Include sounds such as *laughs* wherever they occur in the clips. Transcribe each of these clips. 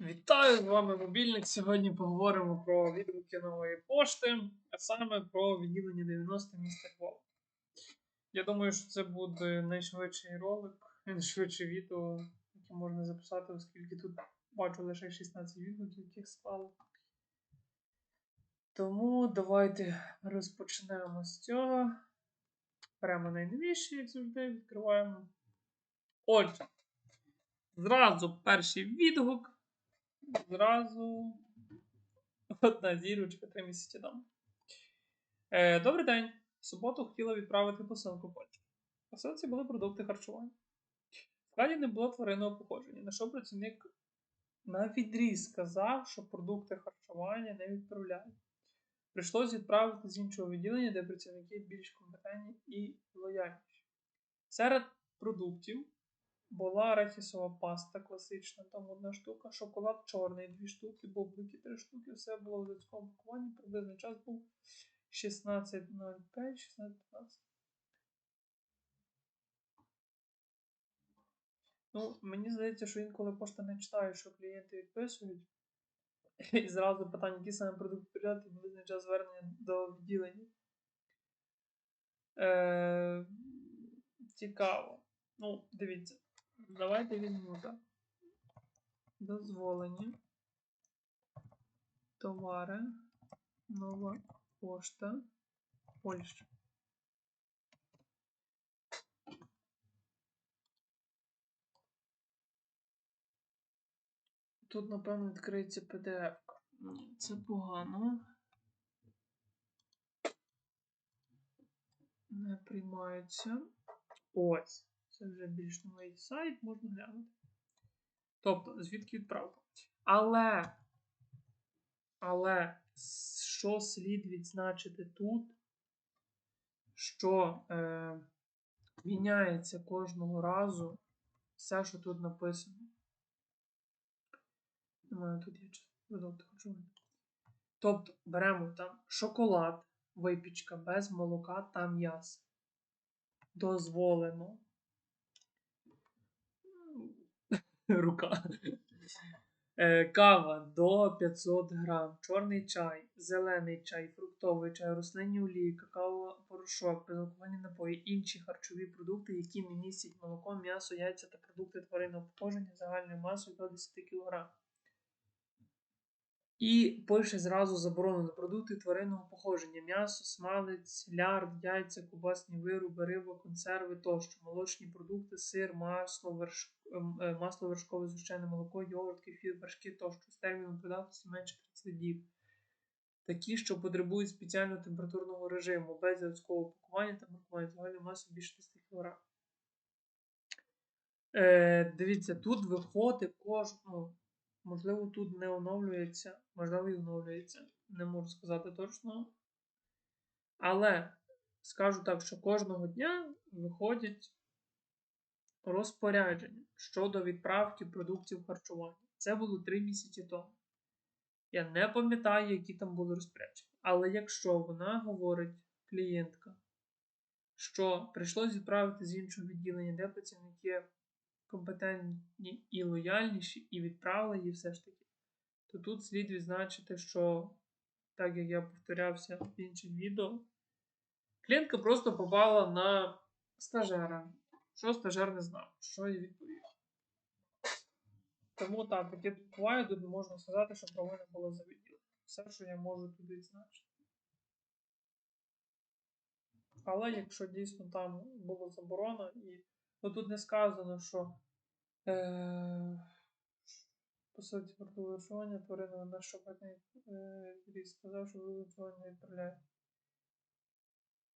Вітаю з вами мобільник. Сьогодні поговоримо про відгуки нової пошти, а саме про відділення 90 міста Львова. Я думаю, що це буде найшвидший ролик, найшвидше відео, яке можна записати, оскільки тут бачу лише 16 відгуків, яких склали. Тому давайте розпочнемо з цього. Беремо найновіші, як завжди, відкриваємо. Отже, зразу перший відгук. Зразу одна зірочка три місяці тому. Е, Добрий день. В суботу хотіла відправити посилку Польщі. Посилці були продукти харчування. В складі не було тваринного походження, на що працівник на відріз сказав, що продукти харчування не відправляють. Прийшлось відправити з іншого відділення, де працівники більш компетентні і лояльніші. Серед продуктів була арахісова паста класична, там одна штука, шоколад чорний, дві штуки, бублики, три штуки. Все було в людському пакуванні. Приблизний час був 16.05, 16.15. Ну, мені здається, що інколи пошта не читає, що клієнти відписують. І зразу питання, які саме продукти передати, приблизний час звернення до відділення. Е, цікаво. Ну, дивіться. Давайте візьмемо так. Дозволені. Товари. Нова пошта. Польща. Тут, напевно, відкриється PDF. Це погано. Не приймається. Ось. Це вже більш новий сайт, можна глянути. Тобто, звідки відправка. Але, але, що слід відзначити тут, що е, міняється кожного разу все, що тут написано. Тут є продукти харчування. Тобто, беремо там шоколад, випічка без молока та м'яса. Дозволено. *laughs* Рука. Е, Кава до 500 грам, чорний чай, зелений чай, фруктовий чай, рослинні олії, какао, порошок, безалкогольні напої, інші харчові продукти, які містять молоко, м'ясо, яйця та продукти тваринного походження загальною масою до 10 кг. І пише зразу заборонено продукти тваринного походження: м'ясо, смалець, лярд, яйця, кубасні вироби, риба, консерви тощо, молочні продукти, сир, масло, верш... ем, е, масло вершкове згущене молоко, йогурт, кефір, вершки тощо з терміном придатності менше 30 діб. Такі, що потребують спеціального температурного режиму, без заводського пакування та маркування загальною масою більше 10 кг. Е, дивіться, тут виходить кожну. Можливо, тут не оновлюється, можливо, і оновлюється. Не можу сказати точно. Але скажу так, що кожного дня виходять розпорядження щодо відправки продуктів харчування. Це було 3 місяці тому. Я не пам'ятаю, які там були розпорядження. Але якщо вона говорить, клієнтка, що прийшлось відправити з іншого відділення, де працівники компетентні і лояльніші, і відправили її все ж таки, то тут слід відзначити, що, так як я повторявся в інших відео, клієнтка просто попала на стажера. Що стажер не знав, що їй відповів. Тому так, таке тут буває, тут можна сказати, що провина була за відділ. Все, що я можу тут відзначити. Але якщо дійсно там була заборона, і ну, тут не сказано, що е, по суті продовжування тварини на шопотний е, сказав, що вилучування відправляє.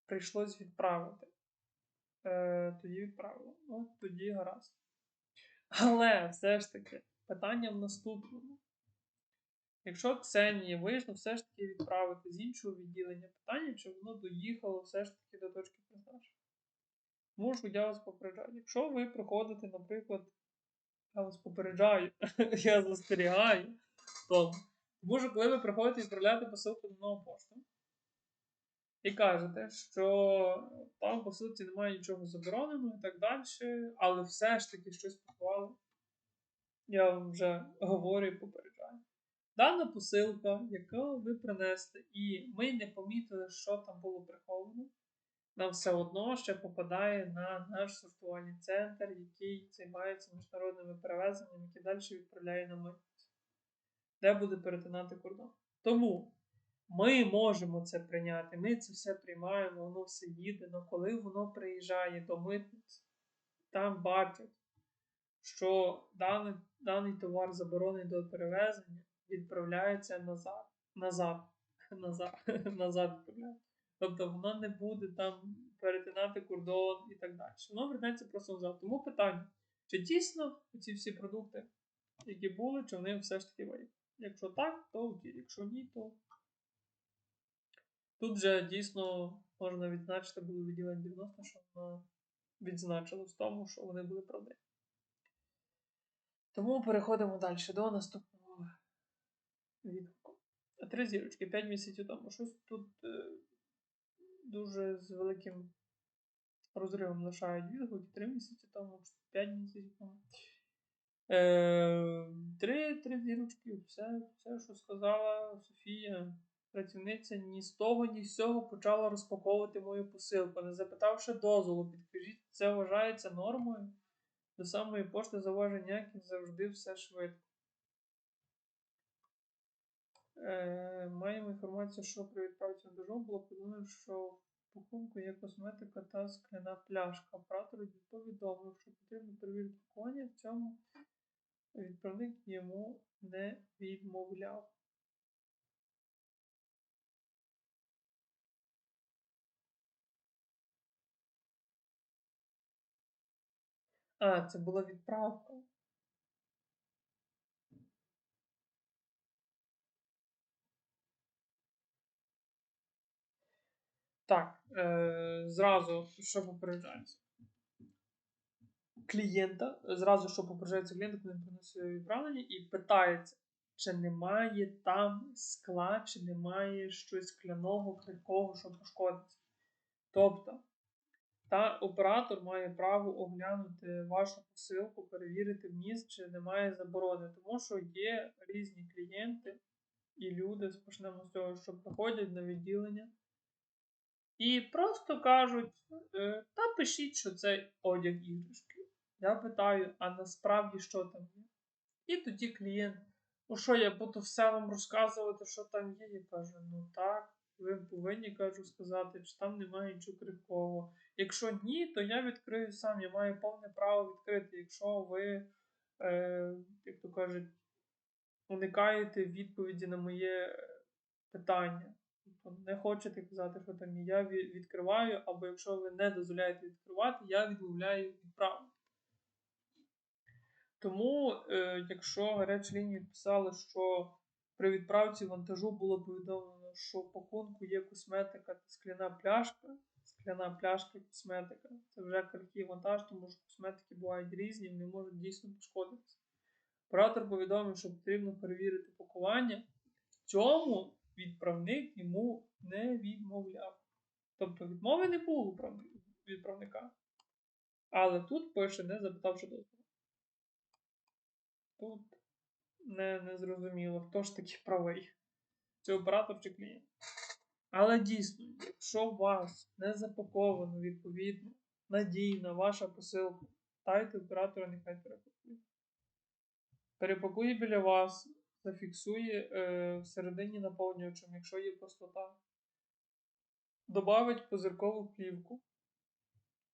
Прийшлось відправити. Е, тоді відправили. Ну, тоді гаразд. Але все ж таки, питання в наступному. Якщо Ксенії вийшло все ж таки відправити з іншого відділення питання, чи воно доїхало все ж таки до точки призначення. Можу я вас попереджаю. Якщо ви приходите, наприклад, я вас попереджаю, *laughs* я застерігаю, то коли ви приходите відправляти посилку до нову пошту і кажете, що там в посилці немає нічого забороненого і так далі, але все ж таки щось пакували. Я вам вже говорю і попереджаю. Дана посилка, яку ви принесли, і ми не помітили, що там було приховано, нам все одно ще попадає на наш сортувальний центр, який займається міжнародними перевезеннями, який далі відправляє на митницю, де буде перетинати кордон. Тому ми можемо це прийняти, ми це все приймаємо, воно все їде, але коли воно приїжджає до митниці, там бачать, що даний, даний товар заборонений до перевезення, відправляється назад. Назад. *laughs* Назад. назад відправляється. Тобто воно не буде там перетинати кордон і так далі. Воно вернеться просто назад. Тому питання: чи дійсно ці всі продукти, які були, чи вони все ж таки виїхали? Якщо так, то окей. Якщо ні, то тут же дійсно можна відзначити було відділення 90, що воно відзначило в тому, що вони були правдиві. Тому переходимо далі до наступного відгуку. Три зірочки, 5 місяців тому. Щось тут е, дуже з великим розривом лишають відгуки 3 місяці тому, 5 місяців тому. Е, три, три зірочки, все, все, що сказала Софія, працівниця ні з того, ні з цього почала розпаковувати мою посилку, не запитавши дозволу. Підкажіть, це вважається нормою. До самої пошти заважень ніяких завжди все швидко. Е, маємо інформацію, що при відправці на дорогу було подумано, що в пакунку є косметика та скляна пляшка. Оператор повідомив, що потрібно перевірити пакування. В цьому відправник йому не відмовляв. А, це була відправка. Так, е, зразу, що попереджається. Клієнта, зразу, що попереджається клієнта, коли він приносить відправлення, і питається, чи немає там скла, чи немає щось скляного, крихкого, що пошкодиться. Тобто, та оператор має право оглянути вашу посилку, перевірити вміст, чи немає заборони, тому що є різні клієнти і люди, почнемо з того, що приходять на відділення. І просто кажуть, «Е, та пишіть, що це одяг іграшки. Я питаю, а насправді що там є? І тоді клієнт, ну що, я буду все вам розказувати, що там є. Я кажу, ну так, ви повинні кажу, сказати, чи там немає нічого крихкого. Якщо ні, то я відкрию сам. Я маю повне право відкрити. Якщо ви, е, як то кажуть, уникаєте відповіді на моє питання. Тобто не хочете казати, що там я відкриваю, або якщо ви не дозволяєте відкривати, я відмовляю відправити. Тому, е, якщо гарячі лінії писали, що при відправці вантажу було повідомлено, що в пакунку є косметика та скляна пляшка, скляна пляшка косметика, це вже крихкий вантаж, тому що косметики бувають різні, вони можуть дійсно пошкодитися. Оператор повідомив, що потрібно перевірити пакування. В цьому відправник йому не відмовляв. Тобто відмови не було відправника. Але тут пише, не запитавши дозволу. Тут не, не зрозуміло, хто ж таки правий. Це оператор чи клієнт. Але дійсно, якщо у вас не запаковано відповідно, надійна ваша посилка, дайте оператора, нехай перепакує. Перепакує біля вас, зафіксує е, всередині наповнювачем, якщо є пустота. Добавить позиркову плівку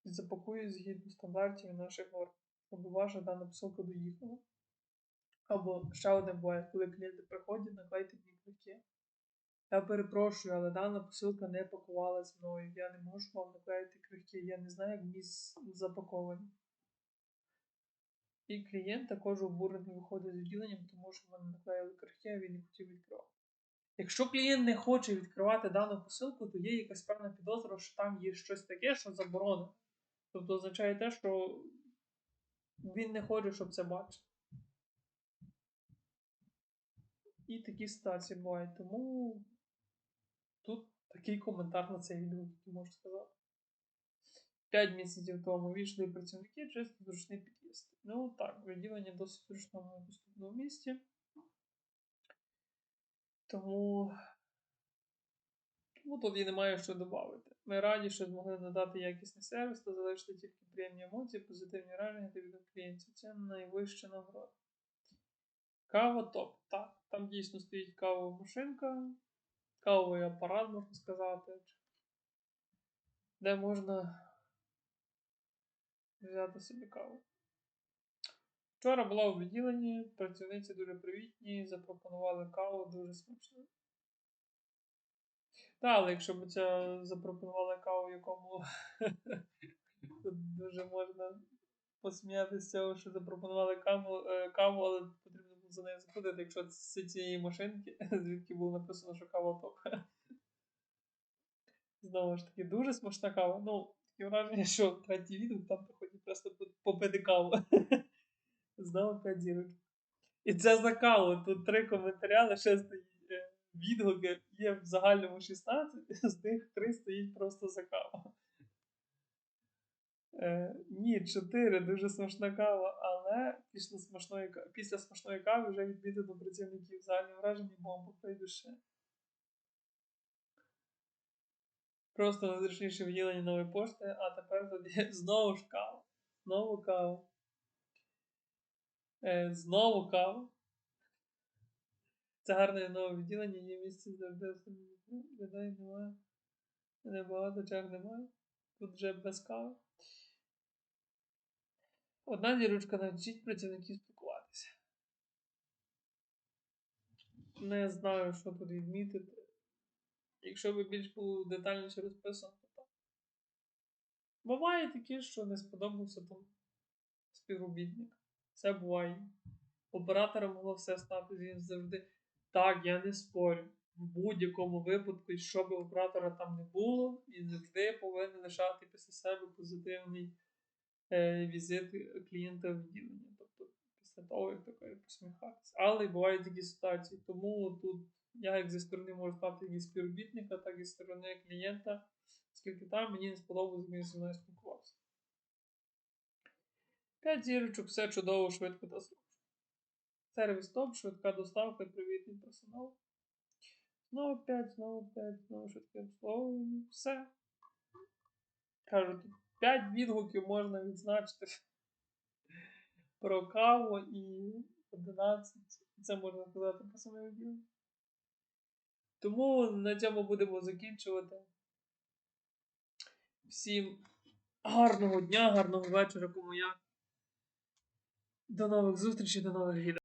і запакує згідно стандартів наших норм, щоб ваша дана посилка доїхала. Або ще одне буває, коли клієнти приходять, наклейте мені квитки. Я перепрошую, але дана посилка не пакувалась мною. Я не можу вам наклеїти крихки, я не знаю, як місць запаковані. І клієнт також обурений виходить з відділенням, тому що в мене наклеїли крихки, а він не хотів відкривати. Якщо клієнт не хоче відкривати дану посилку, то є якась певна підозра, що там є щось таке, що заборонено. Тобто означає те, що він не хоче, щоб це бачив. І такі ситуації бувають. Тому тут такий коментар на цей відео, який можу сказати. 5 місяців тому війшли працівники, чисто зручний під'їзд. Ну так, відділення досить зручному доступному місці. Тому, тому тут і немає що додати. Ми раді, що змогли надати якісний сервіс та залишити тільки приємні емоції, позитивні та від клієнтів. Це найвища нагорода. Кава топ. Так, там дійсно стоїть кавова машинка, кавовий апарат, можна сказати, де можна взяти собі каву. Вчора була у відділенні, працівниці дуже привітні, запропонували каву дуже смачно. Та, але якщо б ця запропонували каву, якому *laughs* дуже можна посміятися з цього, що запропонували каву, е, каву, але потрібно було за нею заходити, якщо це цієї машинки, *laughs* звідки було написано, що кава топ. *laughs* Знову ж таки, дуже смачна кава. Ну, таке враження, що третій відео там просто по- попити каву. *laughs* Знову 5 зірочок. І це за каву. Тут три коментаря, лише стоїть е, відгуки. Є в загальному 16, з них 3 стоїть просто за каву. Е, ні, 4 дуже смачна кава, але після смачної, після смачної кави вже відмітено працівників загальні враження бомба ще. Просто найзручніше відділення нової пошти, а тепер тут *laughs* знову ж кава. Знову кава. Е, знову кава. Це гарне нове відділення, є місце завжди людей немає. Небагато черг немає. Тут вже без кави. Одна зірочка навчить працівників спілкуватися. Не знаю, що тут відмітити. Якщо би більш було детальніше розписано. Буває таке, що не сподобався там співробітник. Це буває. Оператором могло все стати, він завжди. Так, я не спорю. В будь-якому випадку, що би оператора там не було, він завжди повинен лишати після себе позитивний е, візит клієнта в відділення. Тобто після того, як таке посміхатися. Але бувають такі ситуації. Тому тут я як зі сторони можу стати і співробітника, так і зі сторони клієнта, оскільки там мені не сподобалося, як він зі мною спілкувався. П'ять зірочок, все чудово, швидко та зручно. Сервіс топ, швидка доставка, привітний персонал. Знову 5, знову 5, знову швидке обслуговування. Все. Кажу, тут 5 відгуків можна відзначити *laughs* про каву і 11. Це можна сказати по самому відео. Тому на цьому будемо закінчувати. Всім гарного дня, гарного вечора, кому як. До нових зустрічей, до нових відео.